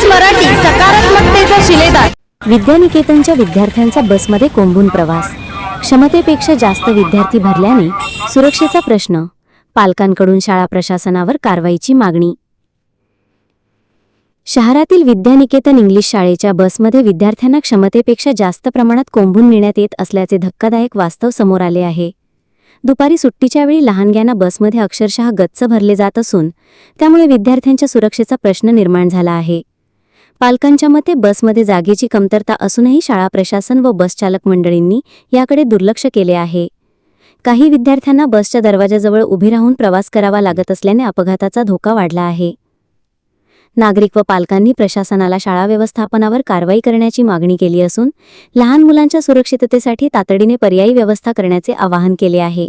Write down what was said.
प्रकाश मराठी सकारात्मकतेचा शिलेदार. विद्यानिकेतनच्या विद्यार्थ्यांचा बसमध्ये कोंबून प्रवास. क्षमतेपेक्षा जास्त विद्यार्थी भरल्याने सुरक्षेचा प्रश्न. पालकांकडून शाळा प्रशासनावर कारवाईची मागणी. शहरातील विद्यानिकेतन इंग्लिश शाळेच्या बसमध्ये विद्यार्थ्यांना क्षमतेपेक्षा जास्त प्रमाणात कोंबून नेण्यात येत असल्याचे धक्कादायक वास्तव समोर आले आहे. दुपारी सुट्टीच्या वेळी लहानग्यांना बसमध्ये अक्षरशः गच्च भरले जात असून त्यामुळे विद्यार्थ्यांच्या सुरक्षेचा प्रश्न निर्माण झाला आहे. पालकांच्या मते बसमध्ये जागेची कमतरता असूनही शाळा प्रशासन व बसचालक मंडळींनी याकडे दुर्लक्ष केले आहे. काही विद्यार्थ्यांना बसच्या दरवाजाजवळ उभे राहून प्रवास करावा लागत असल्याने अपघाताचा धोका वाढला आहे. नागरिक व पालकांनी प्रशासनाला शाळा व्यवस्थापनावर कारवाई करण्याची मागणी केली असून लहान मुलांच्या सुरक्षिततेसाठी तातडीने पर्यायी व्यवस्था करण्याचे आवाहन केले आहे.